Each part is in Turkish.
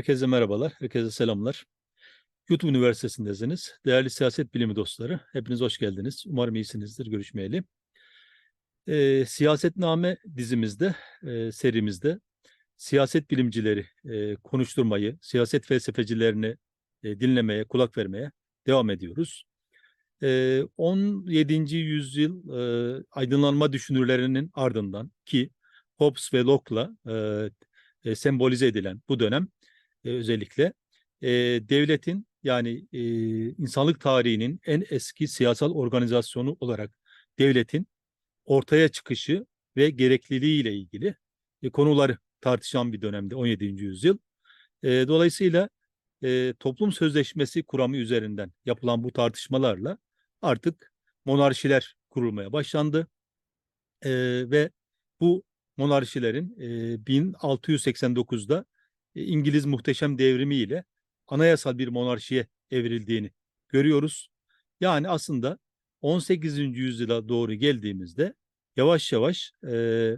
Herkese merhabalar, herkese selamlar. YouTube Üniversitesi'ndesiniz. Değerli siyaset bilimi dostları, hepiniz hoş geldiniz. Umarım iyisinizdir, görüşmeyeli. Ee, Siyasetname dizimizde, e, serimizde siyaset bilimcileri e, konuşturmayı, siyaset felsefecilerini e, dinlemeye, kulak vermeye devam ediyoruz. E, 17. yüzyıl e, aydınlanma düşünürlerinin ardından ki Hobbes ve Locke'la e, e, sembolize edilen bu dönem e, özellikle e, devletin yani e, insanlık tarihinin en eski siyasal organizasyonu olarak devletin ortaya çıkışı ve gerekliliği ile ilgili e, konuları tartışan bir dönemde 17. yüzyıl. E, dolayısıyla e, toplum sözleşmesi kuramı üzerinden yapılan bu tartışmalarla artık monarşiler kurulmaya başlandı e, ve bu monarşilerin e, 1689'da e, İngiliz muhteşem devrimi ile anayasal bir monarşiye evrildiğini görüyoruz. Yani aslında 18. yüzyıla doğru geldiğimizde yavaş yavaş e,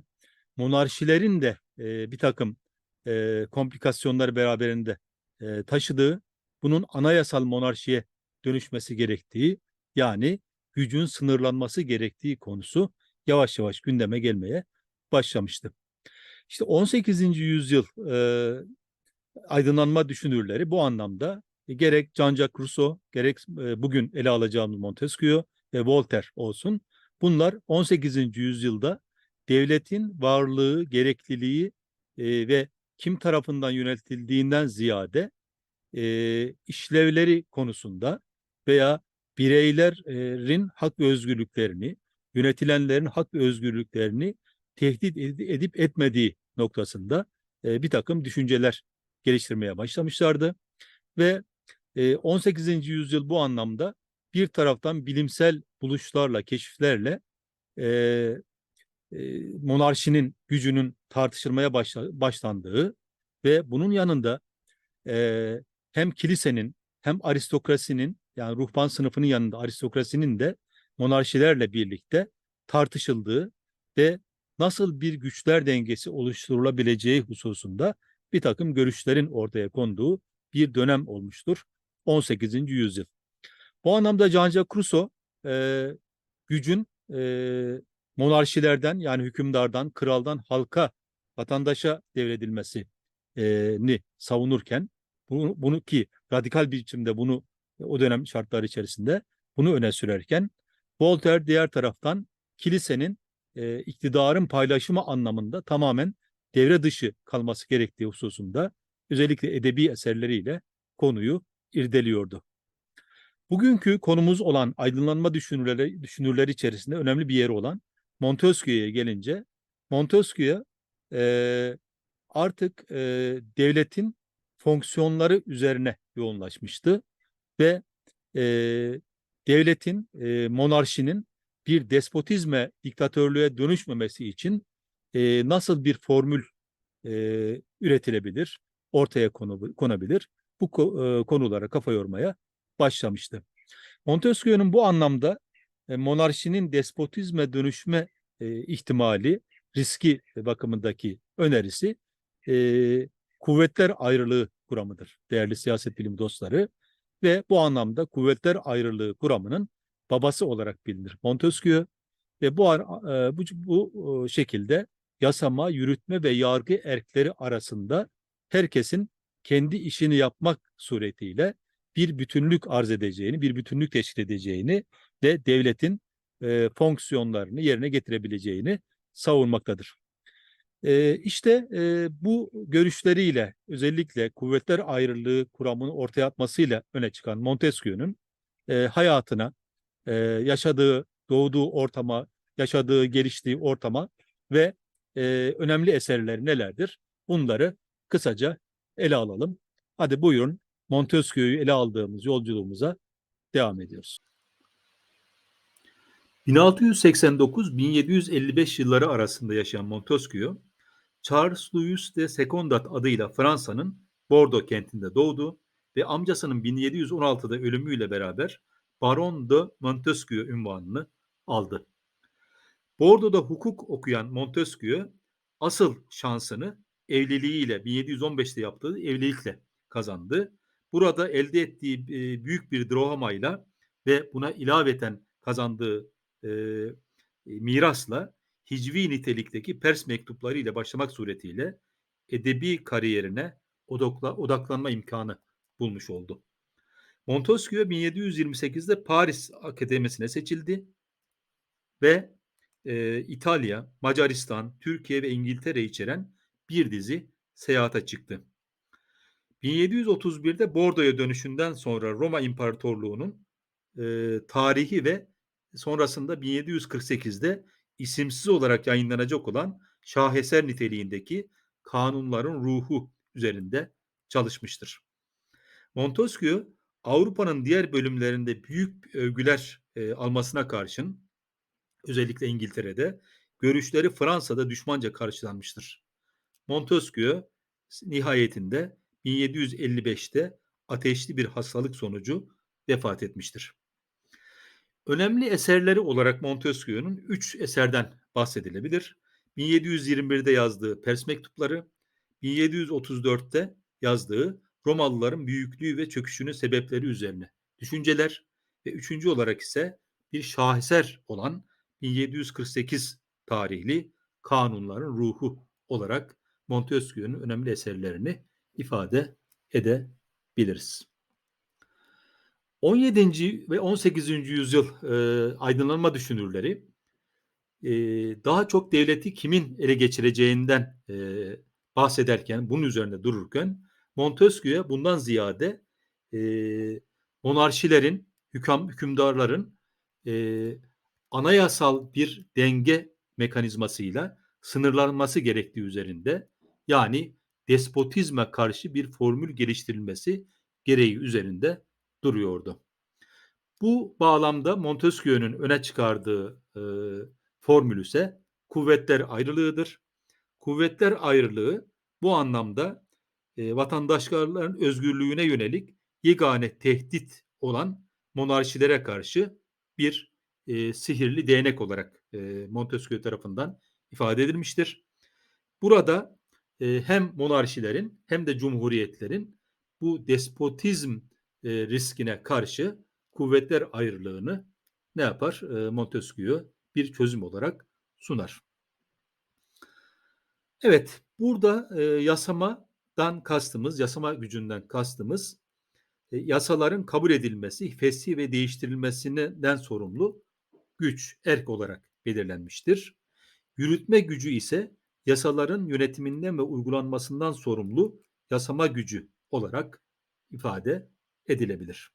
monarşilerin de e, bir takım e, komplikasyonlar beraberinde e, taşıdığı, bunun anayasal monarşiye dönüşmesi gerektiği, yani gücün sınırlanması gerektiği konusu yavaş yavaş gündeme gelmeye başlamıştı. İşte 18. yüzyıl e, aydınlanma düşünürleri bu anlamda e, gerek Jean-Jacques Rousseau, gerek e, bugün ele alacağımız Montesquieu ve Voltaire olsun. Bunlar 18. yüzyılda devletin varlığı, gerekliliği e, ve kim tarafından yönetildiğinden ziyade işlevleri konusunda veya bireylerin hak ve özgürlüklerini, yönetilenlerin hak ve özgürlüklerini tehdit edip etmediği noktasında bir takım düşünceler geliştirmeye başlamışlardı. Ve e, 18. yüzyıl bu anlamda bir taraftan bilimsel buluşlarla, keşiflerle e, e, monarşinin gücünün tartışılmaya başla, başlandığı ve bunun yanında e, hem kilisenin hem aristokrasinin yani ruhban sınıfının yanında aristokrasinin de monarşilerle birlikte tartışıldığı ve nasıl bir güçler dengesi oluşturulabileceği hususunda bir takım görüşlerin ortaya konduğu bir dönem olmuştur 18. yüzyıl. Bu anlamda Jean-Jacques Rousseau e, gücün e, monarşilerden yani hükümdardan, kraldan halka, vatandaşa devredilmesini savunurken bunu, bunu ki radikal bir biçimde bunu o dönem şartları içerisinde bunu öne sürerken Voltaire diğer taraftan kilisenin e, iktidarın paylaşımı anlamında tamamen devre dışı kalması gerektiği hususunda özellikle edebi eserleriyle konuyu irdeliyordu. Bugünkü konumuz olan aydınlanma düşünürleri, düşünürleri içerisinde önemli bir yeri olan Montesquieu'ya gelince Montesquieu e, artık e, devletin fonksiyonları üzerine yoğunlaşmıştı ve e, devletin, e, monarşinin bir despotizme, diktatörlüğe dönüşmemesi için e, nasıl bir formül e, üretilebilir, ortaya konu, konabilir? Bu e, konulara kafa yormaya başlamıştı. Montesquieu'nun bu anlamda e, monarşinin despotizme dönüşme e, ihtimali, riski bakımındaki önerisi e, kuvvetler ayrılığı kuramıdır değerli siyaset bilim dostları. Ve bu anlamda kuvvetler ayrılığı kuramının babası olarak bilinir Montesquieu ve bu bu, bu şekilde yasama, yürütme ve yargı erkleri arasında herkesin kendi işini yapmak suretiyle bir bütünlük arz edeceğini, bir bütünlük teşkil edeceğini ve devletin e, fonksiyonlarını yerine getirebileceğini savunmaktadır. E, işte e, bu görüşleriyle özellikle kuvvetler ayrılığı kuramını ortaya atmasıyla öne çıkan Montesquieu'nun e, hayatına, e, yaşadığı, doğduğu ortama, yaşadığı, geliştiği ortama ve e, önemli eserleri nelerdir? Bunları kısaca ele alalım. Hadi buyurun Montesquieu'yu ele aldığımız yolculuğumuza devam ediyoruz. 1689-1755 yılları arasında yaşayan Montesquieu, Charles Louis de Secondat adıyla Fransa'nın Bordeaux kentinde doğdu ve amcasının 1716'da ölümüyle beraber Baron de Montesquieu ünvanını aldı. Bordeaux'da hukuk okuyan Montesquieu asıl şansını evliliğiyle 1715'te yaptığı evlilikle kazandı. Burada elde ettiği e, büyük bir drohamayla ve buna ilaveten kazandığı e, e, mirasla hicvi nitelikteki Pers mektupları ile başlamak suretiyle edebi kariyerine odakla, odaklanma imkanı bulmuş oldu. Montesquieu 1728'de Paris Akademisi'ne seçildi ve e, İtalya, Macaristan, Türkiye ve İngiltere içeren bir dizi seyahate çıktı. 1731'de Bordo'ya dönüşünden sonra Roma İmparatorluğu'nun e, tarihi ve sonrasında 1748'de isimsiz olarak yayınlanacak olan şaheser niteliğindeki kanunların ruhu üzerinde çalışmıştır. Montesquieu Avrupa'nın diğer bölümlerinde büyük övgüler e, almasına karşın özellikle İngiltere'de görüşleri Fransa'da düşmanca karşılanmıştır. Montesquieu nihayetinde 1755'te ateşli bir hastalık sonucu vefat etmiştir. Önemli eserleri olarak Montesquieu'nun üç eserden bahsedilebilir. 1721'de yazdığı Pers Mektupları, 1734'te yazdığı Romalıların büyüklüğü ve çöküşünün sebepleri üzerine düşünceler ve üçüncü olarak ise bir şaheser olan 1748 tarihli Kanunların Ruhu olarak Montesquieu'nun önemli eserlerini ifade edebiliriz. 17. ve 18. yüzyıl e, aydınlanma düşünürleri e, daha çok devleti kimin ele geçireceğinden e, bahsederken, bunun üzerinde dururken Montesquieu bundan ziyade e, monarşilerin, hüküm, hükümdarların e, anayasal bir denge mekanizmasıyla sınırlanması gerektiği üzerinde yani despotizme karşı bir formül geliştirilmesi gereği üzerinde duruyordu. Bu bağlamda Montesquieu'nun öne çıkardığı e, formül ise kuvvetler ayrılığıdır. Kuvvetler ayrılığı bu anlamda e, vatandaşların özgürlüğüne yönelik yegane tehdit olan monarşilere karşı bir e, sihirli değnek olarak e, Montesquieu tarafından ifade edilmiştir. Burada e, hem monarşilerin hem de cumhuriyetlerin bu despotizm e, riskine karşı kuvvetler ayrılığını ne yapar? E, Montesquieu bir çözüm olarak sunar. Evet, burada e, yasamadan kastımız, yasama gücünden kastımız e, yasaların kabul edilmesi, fesih ve değiştirilmesinden sorumlu güç, erk olarak belirlenmiştir. Yürütme gücü ise yasaların yönetiminden ve uygulanmasından sorumlu yasama gücü olarak ifade edilebilir.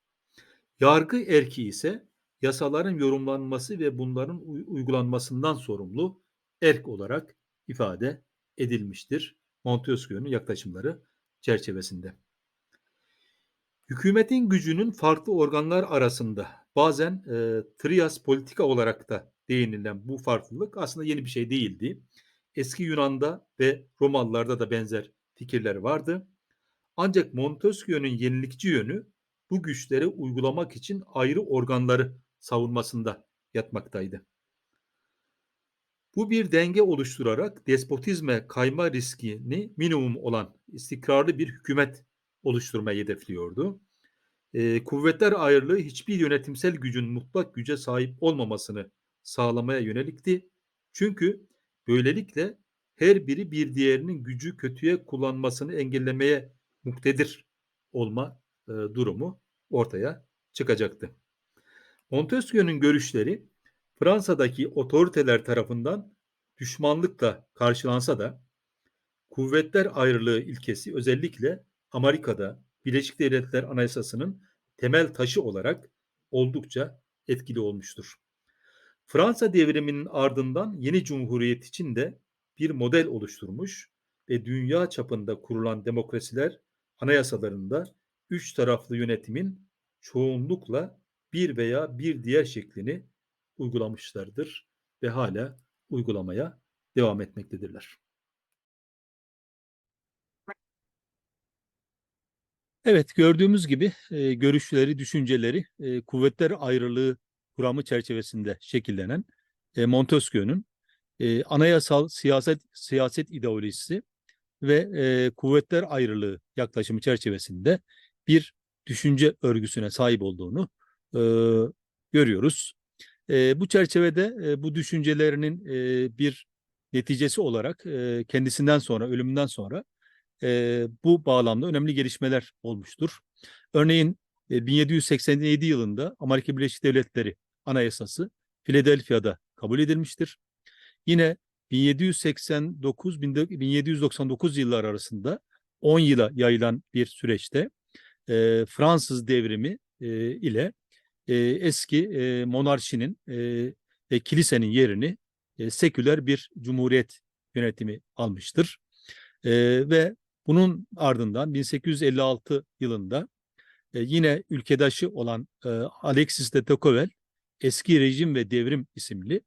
Yargı erki ise yasaların yorumlanması ve bunların uygulanmasından sorumlu erk olarak ifade edilmiştir. Montesquieu'nun yaklaşımları çerçevesinde. Hükümetin gücünün farklı organlar arasında bazen e, trias politika olarak da değinilen bu farklılık aslında yeni bir şey değildi. Eski Yunan'da ve Romalılarda da benzer fikirler vardı. Ancak Montesquieu'nun yenilikçi yönü bu güçleri uygulamak için ayrı organları savunmasında yatmaktaydı. Bu bir denge oluşturarak despotizme kayma riskini minimum olan istikrarlı bir hükümet oluşturmayı hedefliyordu. E, kuvvetler ayrılığı hiçbir yönetimsel gücün mutlak güce sahip olmamasını sağlamaya yönelikti. Çünkü böylelikle her biri bir diğerinin gücü kötüye kullanmasını engellemeye muktedir olma e, durumu ortaya çıkacaktı. Montesquieu'nun görüşleri Fransa'daki otoriteler tarafından düşmanlıkla karşılansa da kuvvetler ayrılığı ilkesi özellikle Amerika'da Birleşik Devletler Anayasası'nın temel taşı olarak oldukça etkili olmuştur. Fransa devriminin ardından yeni cumhuriyet için de bir model oluşturmuş ve dünya çapında kurulan demokrasiler anayasalarında üç taraflı yönetimin çoğunlukla bir veya bir diğer şeklini uygulamışlardır ve hala uygulamaya devam etmektedirler. Evet, gördüğümüz gibi e, görüşleri, düşünceleri e, kuvvetler ayrılığı kuramı çerçevesinde şekillenen e, Montesquieu'nun e, anayasal siyaset siyaset ideolojisi ve e, kuvvetler ayrılığı yaklaşımı çerçevesinde bir düşünce örgüsüne sahip olduğunu e, görüyoruz. E, bu çerçevede e, bu düşüncelerinin e, bir neticesi olarak e, kendisinden sonra, ölümünden sonra e, bu bağlamda önemli gelişmeler olmuştur. Örneğin e, 1787 yılında Amerika Birleşik Devletleri Anayasası Philadelphia'da kabul edilmiştir. Yine 1789-1799 yıllar arasında 10 yıla yayılan bir süreçte e, Fransız devrimi e, ile e, eski e, monarşinin e, ve kilisenin yerini e, seküler bir cumhuriyet yönetimi almıştır. E, ve bunun ardından 1856 yılında e, yine ülkedaşı olan e, Alexis de Tocqueville Eski Rejim ve Devrim isimli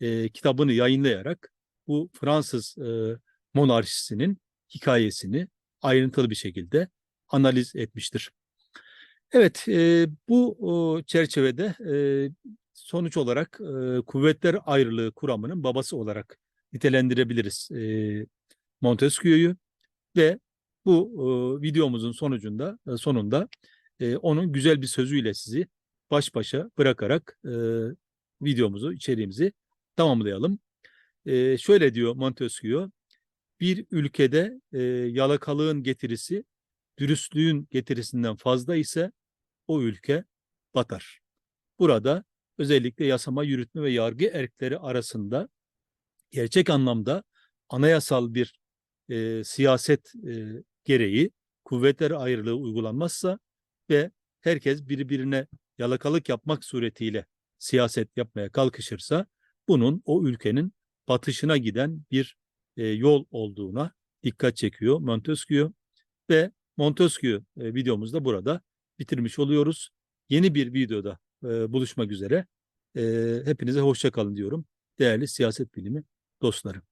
e, kitabını yayınlayarak bu Fransız e, monarşisinin hikayesini ayrıntılı bir şekilde analiz etmiştir. Evet, e, bu o, çerçevede e, sonuç olarak e, kuvvetler ayrılığı kuramının babası olarak nitelendirebiliriz e, Montesquieu'yu ve bu e, videomuzun sonucunda e, sonunda e, onun güzel bir sözüyle sizi baş başa bırakarak e, videomuzu, içeriğimizi tamamlayalım. E, şöyle diyor Montesquieu, bir ülkede e, yalakalığın getirisi dürüstlüğün getirisinden fazla ise o ülke batar. Burada özellikle yasama, yürütme ve yargı erkleri arasında gerçek anlamda anayasal bir e, siyaset e, gereği kuvvetler ayrılığı uygulanmazsa ve herkes birbirine yalakalık yapmak suretiyle siyaset yapmaya kalkışırsa bunun o ülkenin batışına giden bir e, yol olduğuna dikkat çekiyor Montesquieu ve Montesquieu e, videomuzda burada bitirmiş oluyoruz. Yeni bir videoda e, buluşmak üzere. E, hepinize hoşça kalın diyorum. Değerli siyaset bilimi dostlarım.